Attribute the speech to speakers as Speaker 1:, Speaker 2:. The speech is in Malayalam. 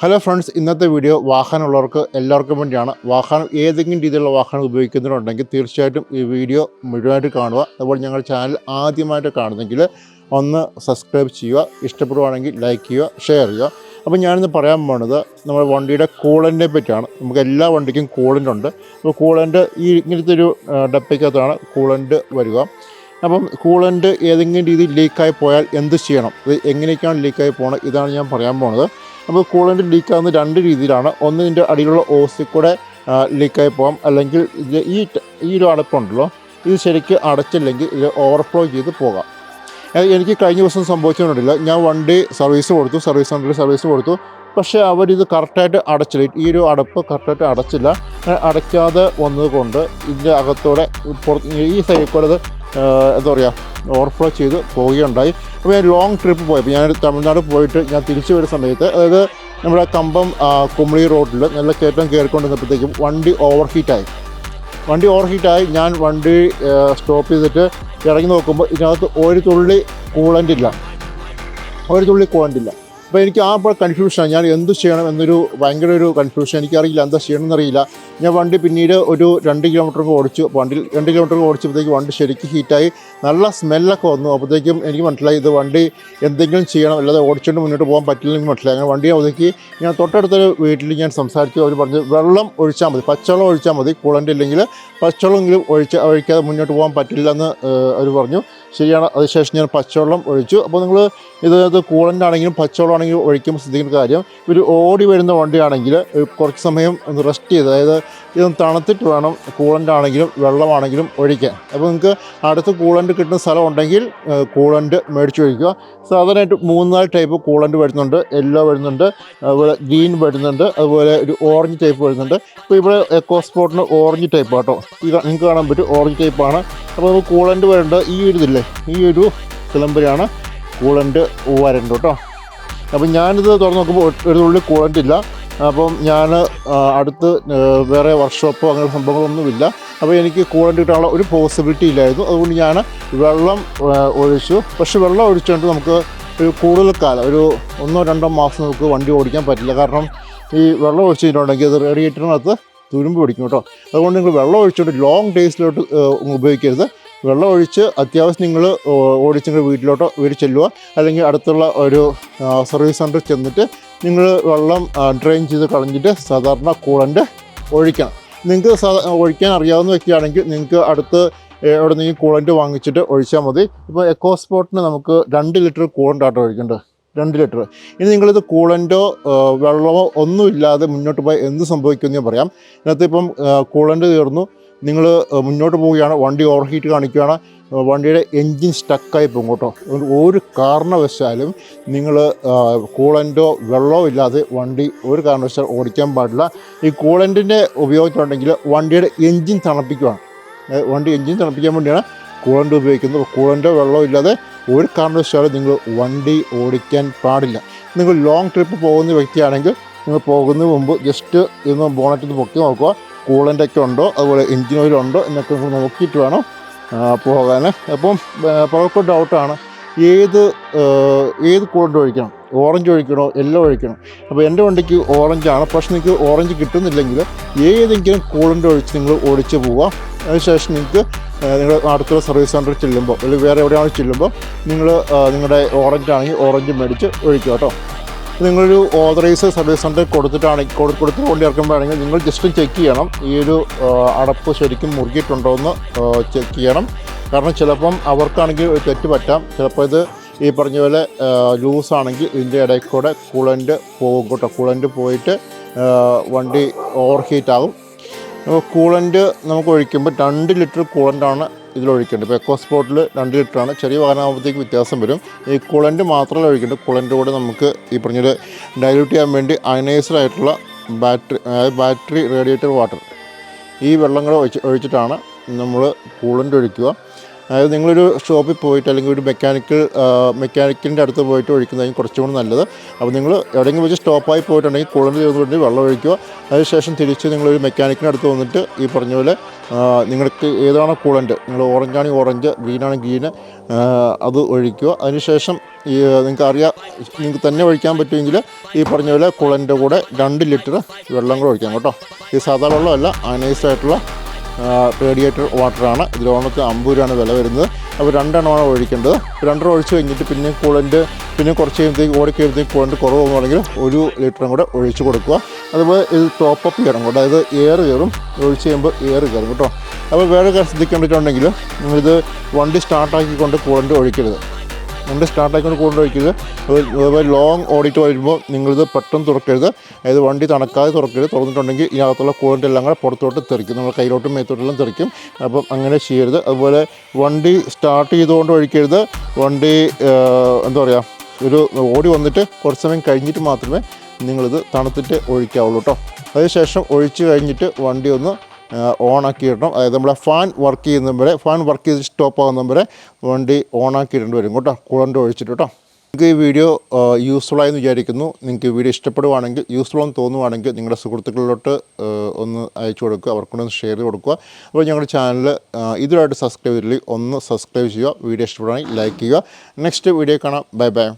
Speaker 1: ഹലോ ഫ്രണ്ട്സ് ഇന്നത്തെ വീഡിയോ വാഹനമുള്ളവർക്ക് എല്ലാവർക്കും വേണ്ടിയാണ്. വാഹനം ഏതെങ്കിലും രീതിയിലുള്ള വാഹനം ഉപയോഗിക്കുന്നുണ്ടെങ്കിൽ തീർച്ചയായിട്ടും ഈ വീഡിയോ മുഴുവനായിട്ട് കാണുക. അതുപോലെ ഞങ്ങളുടെ ചാനൽ ആദ്യമായിട്ട് കാണുന്നെങ്കിൽ ഒന്ന് സബ്സ്ക്രൈബ് ചെയ്യുക. ഇഷ്ടപ്പെടുവാണെങ്കിൽ ലൈക്ക് ചെയ്യുക ഷെയർ ചെയ്യുക. അപ്പോൾ ഞാനിന്ന് പറയാൻ പോകുന്നത് നമ്മുടെ വണ്ടിയുടെ കൂളന്റിനെ പറ്റിയാണ്. നമുക്ക് എല്ലാ വണ്ടിക്കും കൂളന്റ് ഉണ്ട്. അപ്പോൾ കൂളന്റ് ഈ ഇങ്ങനത്തെ ഒരു ഡപ്പയ്ക്കകത്താണ് കൂളന്റ് വരിക. അപ്പം കൂളന്റ് ഏതെങ്കിലും രീതിയിൽ ലീക്കായി പോയാൽ എന്ത് ചെയ്യണം? ഇത് എങ്ങനെയൊക്കെയാണ് ലീക്കായി പോകുന്നത് ഇതാണ് ഞാൻ പറയാൻ പോകുന്നത് അപ്പോൾ കൂളന്റ് ലീക്കാകുന്ന രണ്ട് രീതിയിലാണ്. ഒന്ന് ഇതിന്റെ അടിയിലുള്ള ഓസിൽ കൂടെ ലീക്കായി പോകാം അല്ലെങ്കിൽ ഇത് ഈ ഈ ഒരു അടപ്പുണ്ടല്ലോ ഇത് ശരിക്ക് അടച്ചില്ലെങ്കിൽ ഇത് ഓവർഫ്ലോ ചെയ്ത് പോകാം. എനിക്ക് കഴിഞ്ഞ ദിവസം സംഭവിച്ചുകൊണ്ടില്ല ഞാൻ വണ്ടി സർവീസ് കൊടുത്തു. സർവീസ് സെന്ററിൽ സർവീസ് കൊടുത്തു. പക്ഷേ അവരിത് കറക്റ്റായിട്ട് അടച്ചില്ല. ഈ ഒരു അടപ്പ് കറക്റ്റായിട്ട് അടച്ചില്ല. അടയ്ക്കാതെ വന്നതുകൊണ്ട് ഇതിന്റെ അകത്തോടെ പുറത്ത് ഈ സൈഡിൽ കൂടെ എന്താ പറയുക ഓവർഫ്ലോ ചെയ്ത് പോവുകയുണ്ടായി. അപ്പോൾ ഞാൻ ലോങ് ട്രിപ്പ് പോയപ്പോൾ ഞാൻ തമിഴ്നാട് പോയിട്ട് ഞാൻ തിരിച്ചു വരുന്ന സമയത്ത് അതായത് നമ്മുടെ കമ്പം കുമളി റോഡിൽ നല്ല കയറ്റം കയറിക്കൊണ്ടിരുന്നപ്പോഴത്തേക്കും വണ്ടി ഓവർ ഹീറ്റായി വണ്ടി ഓവർ ഹീറ്റായി ഞാൻ വണ്ടി സ്റ്റോപ്പ് ചെയ്തിട്ട് ഇറങ്ങി നോക്കുമ്പോൾ ഇതിനകത്ത് ഒരു തുള്ളി കൂളന്റ് ഇല്ല. ഒരു തുള്ളി കൂളന്റ് ഇല്ല. അപ്പോൾ എനിക്ക് ആ കൺഫ്യൂഷനാണ് ഞാൻ എന്ത് ചെയ്യണം എന്നൊരു ഭയങ്കര ഒരു കൺഫ്യൂഷൻ എനിക്കറിയില്ല എന്താ ചെയ്യണമെന്നറിയില്ല. ഞാൻ വണ്ടി പിന്നീട് ഒരു രണ്ട് കിലോമീറ്റർ ഓടിച്ചു. വണ്ടി രണ്ട് കിലോമീറ്റർ ഓടിച്ചപ്പോഴത്തേക്ക് വണ്ടി ശരിക്കും ഹീറ്റായി നല്ല സ്മെല്ലൊക്കെ വന്നു. അപ്പോഴത്തേക്കും എനിക്ക് മനസ്സിലായി ഇത് വണ്ടി എന്തെങ്കിലും ചെയ്യണം. അല്ലാതെ ഓടിച്ചുകൊണ്ട് മുന്നോട്ട് പോകാൻ പറ്റില്ലെന്ന് മനസ്സിലായി. അങ്ങനെ വണ്ടി ഒതുക്കി ഞാൻ തൊട്ടടുത്തൊരു വീട്ടിൽ ഞാൻ സംസാരിച്ചു. അവർ പറഞ്ഞു വെള്ളം ഒഴിച്ചാൽ മതി. പച്ചവെള്ളം ഒഴിച്ചാൽ മതി. കൂളന്റെ ഇല്ലെങ്കിൽ പച്ചവെള്ളമെങ്കിലും ഒഴിച്ച് ഒഴിക്കാതെ മുന്നോട്ട് പോകാൻ പറ്റില്ല എന്ന് അവർ പറഞ്ഞു. ശരിയാണ്. അതിനുശേഷം ഞാൻ പച്ചവെള്ളം ഒഴിച്ചു. അപ്പോൾ നിങ്ങൾ ഇതിനകത്ത് കൂളന്റ് ആണെങ്കിലും പച്ചവെള്ളം ആണെങ്കിലും ഒഴിക്കും ശ്രദ്ധിക്കുന്ന കാര്യം ഒരു ഓടി വരുന്ന വണ്ടിയാണെങ്കിൽ കുറച്ച് സമയം ഒന്ന് റെസ്റ്റ് ചെയ്ത് അതായത് ഇതൊന്ന് തണുത്തിട്ട് വേണം കൂളന്റ് ആണെങ്കിലും വെള്ളമാണെങ്കിലും ഒഴിക്കാൻ. അപ്പോൾ നിങ്ങൾക്ക് അടുത്ത് കൂളന്റ് കിട്ടുന്ന സ്ഥലം ഉണ്ടെങ്കിൽ കൂളന്റ് മേടിച്ച് ഒഴിക്കുക. സാധാരണയായിട്ട് മൂന്നാൽ ടൈപ്പ് കൂളന്റ് വരുന്നുണ്ട്. യെല്ലോ വരുന്നുണ്ട് അതുപോലെ ഗ്രീൻ വരുന്നുണ്ട് അതുപോലെ ഒരു ഓറഞ്ച് ടൈപ്പ് വരുന്നുണ്ട്. ഇപ്പോൾ ഇവിടെ എക്കോ സ്പോട്ടിന് ഓറഞ്ച് ടൈപ്പ് കേട്ടോ ഈ നിങ്ങൾക്ക് കാണാൻ പറ്റും ഓറഞ്ച് ടൈപ്പാണ് അപ്പോൾ നമുക്ക് കൂളന്റ് വരേണ്ട ഈ ഒരു ഇതില്ലേ ഈ ഒരു സിലംബരിയാണ് കൂളന്റ് വരേണ്ടത് കേട്ടോ അപ്പം ഞാനിത് തുറന്ന് നോക്കുമ്പോൾ ഒരു തുള്ളി ഇല്ല. അപ്പം ഞാൻ അടുത്ത് വേറെ വർക്ക്ഷോപ്പോ അങ്ങനെ സംഭവങ്ങളൊന്നുമില്ല അപ്പോൾ എനിക്ക് കൂളന്റ് കിട്ടാനുള്ള ഒരു പോസിബിലിറ്റി ഇല്ലായിരുന്നു. അതുകൊണ്ട് ഞാൻ വെള്ളം ഒഴിച്ചു. പക്ഷേ വെള്ളം ഒഴിച്ചുകൊണ്ട് നമുക്ക് ഒരു കൂടുതൽ കാലം ഒരു ഒന്നോ രണ്ടോ മാസം നമുക്ക് വണ്ടി ഓടിക്കാൻ പറ്റില്ല. കാരണം ഈ വെള്ളം ഒഴിച്ച് കഴിഞ്ഞിട്ടുണ്ടെങ്കിൽ അത് റേഡിയേറ്ററിനകത്ത് തുരുമ്പ് പിടിക്കും കേട്ടോ. അതുകൊണ്ട് നിങ്ങൾ വെള്ളം ഒഴിച്ചുകൊണ്ട് ലോങ് ഡേയ്സിലോട്ട് ഉപയോഗിക്കരുത്. വെള്ളം ഒഴിച്ച് അത്യാവശ്യം നിങ്ങൾ ഓടിച്ച് നിങ്ങൾ വീട്ടിലോട്ടോ വീട്ടിൽ ചെല്ലുക. അല്ലെങ്കിൽ അടുത്തുള്ള ഒരു സർവീസ് സെന്ററിൽ ചെന്നിട്ട് നിങ്ങൾ വെള്ളം ഡ്രെയിൻ ചെയ്ത് കളഞ്ഞിട്ട് സാധാരണ കൂളന്റ് ഒഴിക്കണം. നിങ്ങൾക്ക് ഒഴിക്കാൻ അറിയാവുന്ന വ്യക്തിയാണെങ്കിൽ നിങ്ങൾക്ക് അടുത്ത് എവിടെ നിന്ന് കൂളന്റ് വാങ്ങിച്ചിട്ട് ഒഴിച്ചാൽ മതി. ഇപ്പോൾ എക്കോ സ്പോട്ടിന് നമുക്ക് രണ്ട് ലിറ്റർ കൂളന്റ് ആട്ടോ ഒഴിക്കേണ്ടത്. രണ്ട് ലിറ്റർ. ഇനി നിങ്ങളിത് കൂളന്റോ വെള്ളമോ ഒന്നുമില്ലാതെ മുന്നോട്ട് പോയി എന്ത് സംഭവിക്കുമെന്ന് പറയാം. ഇതിനകത്ത് ഇപ്പം കൂളന്റ് തീർന്നു. നിങ്ങൾ മുന്നോട്ട് പോവുകയാണ് വണ്ടി ഓവർഹീറ്റ് കാണിക്കുകയാണ് വണ്ടിയുടെ എൻജിൻ സ്റ്റക്കായി പോകും കേട്ടോ. ഒരു കാരണവശാലും നിങ്ങൾ കൂളന്റോ വെള്ളമോ ഇല്ലാതെ വണ്ടി ഒരു കാരണവശാലും ഓടിക്കാൻ പാടില്ല. ഈ കൂളന്റിന്റെ ഉപയോഗിച്ചുണ്ടെങ്കിൽ വണ്ടിയുടെ എൻജിൻ തണുപ്പിക്കുകയാണ് വണ്ടി എൻജിൻ തണുപ്പിക്കാൻ വേണ്ടിയാണ് കൂളന്റ് ഉപയോഗിക്കുന്നത്. കൂളന്റോ വെള്ളമോ ഇല്ലാതെ ഒരു കാരണവശാലും നിങ്ങൾ വണ്ടി ഓടിക്കാൻ പാടില്ല. നിങ്ങൾ ലോങ് ട്രിപ്പ് പോകുന്ന വ്യക്തിയാണെങ്കിൽ നിങ്ങൾ പോകുന്നതിന് മുമ്പ് ജസ്റ്റ് ഇന്ന് ബോണറ്റിൽ പൊക്കി നോക്കുക. കൂളന്റൊക്കെ ഉണ്ടോ? അതുപോലെ എൻജിൻ ഉണ്ടോ എന്നൊക്കെ നോക്കിയിട്ട് വേണം പോകാൻ അപ്പം പലർക്കും ഡൗട്ടാണ്. ഏത് ഏത് കൂളന്റ് ഒഴിക്കണം? ഓറഞ്ച് ഒഴിക്കണോ? യെല്ലോ ഒഴിക്കണോ? അപ്പോൾ എന്റെ വണ്ടിക്ക് ഓറഞ്ചാണ്. പക്ഷെ നിങ്ങൾക്ക് ഓറഞ്ച് കിട്ടുന്നില്ലെങ്കിൽ ഏതെങ്കിലും കൂളന്റ് ഒഴിച്ച് നിങ്ങൾ ഓടിച്ച് പോവാം അതിനുശേഷം നിങ്ങൾക്ക് നിങ്ങൾ അടുത്തുള്ള സർവീസ് സെന്ററിൽ ചെല്ലുമ്പോൾ അല്ലെങ്കിൽ വേറെ എവിടെയാണ് ചെല്ലുമ്പോൾ നിങ്ങൾ നിങ്ങളുടെ ഓറഞ്ച് ആണെങ്കിൽ ഓറഞ്ച് മേടിച്ച് ഒഴിക്കുക കേട്ടോ. നിങ്ങളൊരു ഓതറൈസ് സർവീസ് സെന്ററിൽ കൊടുത്തിട്ടാണെങ്കിൽ കൊടു കൊടുത്ത് വണ്ടി ഇറക്കുമ്പോഴാണെങ്കിൽ നിങ്ങൾ ജസ്റ്റ് ചെക്ക് ചെയ്യണം. ഈ ഒരു അടപ്പ് ശരിക്കും മുറുകിയിട്ടുണ്ടോ എന്ന് ചെക്ക് ചെയ്യണം. കാരണം ചിലപ്പം അവർക്കാണെങ്കിൽ ഒരു തെറ്റ് പറ്റാം. ചിലപ്പോൾ ഇത് ഈ പറഞ്ഞ പോലെ ലൂസാണെങ്കിൽ ഇതിന്റെ ഇടയിൽ കൂടെ കൂളന്റ് പോകും കേട്ടോ. കൂളന്റ് പോയിട്ട് വണ്ടി ഓവർ ഹീറ്റ് ആകും കൂളന്റ് നമുക്ക് ഒഴിക്കുമ്പോൾ രണ്ട് ലിറ്റർ കൂളന്റാണ് ഇതിൽ ഒഴിക്കേണ്ടത് ഇപ്പോൾ എക്കോ സ്പോട്ടിൽ രണ്ട് ലിറ്ററാണ്. ചെറിയ വാഹനമാകുമ്പോഴത്തേക്ക് വ്യത്യാസം വരും. ഈ കുളന്റ് മാത്രമല്ല ഒഴിക്കേണ്ടത്. കുളന്റെ കൂടെ നമുക്ക് ഈ പറഞ്ഞൊരു ഡൈല്യൂട്ട് ചെയ്യാൻ വേണ്ടി അയനൈസ്ഡ് ആയിട്ടുള്ള ബാറ്ററി അതായത് ബാറ്ററി റേഡിയേറ്റർ വാട്ടർ ഈ വെള്ളം കൂടെ ഒഴിച്ച് ഒഴിച്ചിട്ടാണ് നമ്മൾ കൂളന്റ് ഒഴിക്കുക. അതായത് നിങ്ങളൊരു ഷോപ്പിൽ പോയിട്ട് അല്ലെങ്കിൽ ഒരു മെക്കാനിക്കൽ മെക്കാനിക്കിന്റെ അടുത്ത് പോയിട്ട് ഒഴിക്കുന്നതായിരിക്കും കുറച്ചും കൂടി നല്ലത്. അപ്പോൾ നിങ്ങൾ എവിടെയെങ്കിലും വെച്ച് സ്റ്റോപ്പായി പോയിട്ടുണ്ടെങ്കിൽ കൂളന്റ് ചെയ്തുകൊണ്ട് വെള്ളം ഒഴിക്കുക. അതിനുശേഷം തിരിച്ച് നിങ്ങളൊരു മെക്കാനിക്കിന്റെ അടുത്ത് വന്നിട്ട് ഈ പറഞ്ഞ പോലെ നിങ്ങൾക്ക് ഏതാണോ കൂളന്റ് നിങ്ങൾ ഓറഞ്ച് ആണെങ്കിൽ ഓറഞ്ച് ഗ്രീനാണെങ്കിൽ ഗ്രീന് അത് ഒഴിക്കുക. അതിനുശേഷം ഈ നിങ്ങൾക്ക് അറിയാം നിങ്ങൾക്ക് തന്നെ ഒഴിക്കാൻ പറ്റുമെങ്കിൽ ഈ പറഞ്ഞ പോലെ കുളന്റെ കൂടെ രണ്ട് ലിറ്റർ വെള്ളം കൂടെ ഒഴിക്കാം കേട്ടോ. ഇത് സാധാരണ വെള്ളമല്ല അനൈസായിട്ടുള്ള റേഡിയേറ്റർ വാട്ടറാണ് ഇതിലോണക്ക് അമ്പത് രൂപയാണ് വില വരുന്നത്. അപ്പോൾ രണ്ടെണ്ണമാണ് ഒഴിക്കേണ്ടത്. രണ്ടെണ്ണം ഒഴിച്ച് കഴിഞ്ഞിട്ട് പിന്നെ കൂളന്റ് പിന്നെ കുറച്ച് കഴിയുമ്പോഴത്തേക്ക് ഓടി കഴിയുമ്പോഴത്തേക്ക് കൂളന്റ് കുറവ് ഒരു ലിറ്ററും കൂടെ ഒഴിച്ച് കൊടുക്കുക. അതുപോലെ ഇത് ടോപ്പ് അപ്പ് ചെയ്യണം കേട്ടോ. അതായത് എയർ കയറും. ഒഴിച്ച് കഴിയുമ്പോൾ എയർ കയറും കേട്ടോ. അപ്പോൾ വേറെ കാര്യം ശ്രദ്ധിക്കേണ്ടിട്ടുണ്ടെങ്കിൽ നിങ്ങളിത് വണ്ടി സ്റ്റാർട്ടാക്കിക്കൊണ്ട് കൂളന്റ് ഒഴിക്കരുത്. വണ്ടി സ്റ്റാർട്ടാക്കിക്കൊണ്ട് കൊണ്ട് ഒഴിക്കരുത് അതുപോലെ ലോങ് ഓടിറ്റ് വരുമ്പോൾ നിങ്ങളിത് പെട്ടെന്ന് തുറക്കരുത്. അതായത് വണ്ടി തണക്കാതെ തുറക്കരുത്. തുറന്നിട്ടുണ്ടെങ്കിൽ ഇതിനകത്തുള്ള കൂളിന്റെ എല്ലാം കൂടെ പുറത്തോട്ട് തെറിക്കും. നമ്മൾ കയ്യിലോട്ടും മേത്തോട്ടെല്ലാം തെറിക്കും. അപ്പം അങ്ങനെ ചെയ്യരുത്. അതുപോലെ വണ്ടി സ്റ്റാർട്ട് ചെയ്തുകൊണ്ട് ഒഴിക്കരുത്. വണ്ടി എന്താ പറയുക ഒരു ഓടി വന്നിട്ട് കുറച്ച് സമയം കഴിഞ്ഞിട്ട് മാത്രമേ നിങ്ങളിത് തണുത്തിട്ട് ഒഴിക്കാവുള്ളൂ കേട്ടോ അതിനുശേഷം ഒഴിച്ച് കഴിഞ്ഞിട്ട് വണ്ടി ഒന്ന് ഓണാക്കി ഇടണം. അതായത് നമ്മുടെ ഫാൻ വർക്ക് ചെയ്യുന്ന വരെ ഫാൻ വർക്ക് ചെയ്ത് സ്റ്റോപ്പ് ആകുന്ന വരെ വണ്ടി ഓണാക്കി ഇടേണ്ടി വരും കേട്ടോ. കൂളന്റ് ഒഴിച്ചിട്ട് കേട്ടോ. നിങ്ങൾക്ക് ഈ വീഡിയോ യൂസ്ഫുൾ ആയെന്ന് വിചാരിക്കുന്നു. നിങ്ങൾക്ക് ഈ വീഡിയോ ഇഷ്ടപ്പെടുവാണെങ്കിൽ യൂസ്ഫുൾ എന്ന് തോന്നുവാണെങ്കിൽ നിങ്ങളുടെ സുഹൃത്തുക്കളിലോട്ട് ഒന്ന് അയച്ചു കൊടുക്കുക. അവർക്കൊന്ന് ഷെയർ ചെയ്ത് കൊടുക്കുക. അപ്പോൾ ഞങ്ങളുടെ ചാനൽ ഇതുമായിട്ട് സബ്സ്ക്രൈബ് ചെയ്തില്ലെങ്കിൽ ഒന്ന് സബ്സ്ക്രൈബ് ചെയ്യുക. വീഡിയോ ഇഷ്ടപ്പെടുവാണെങ്കിൽ ലൈക്ക് ചെയ്യുക. നെക്സ്റ്റ് വീഡിയോ കാണാം. Bye bye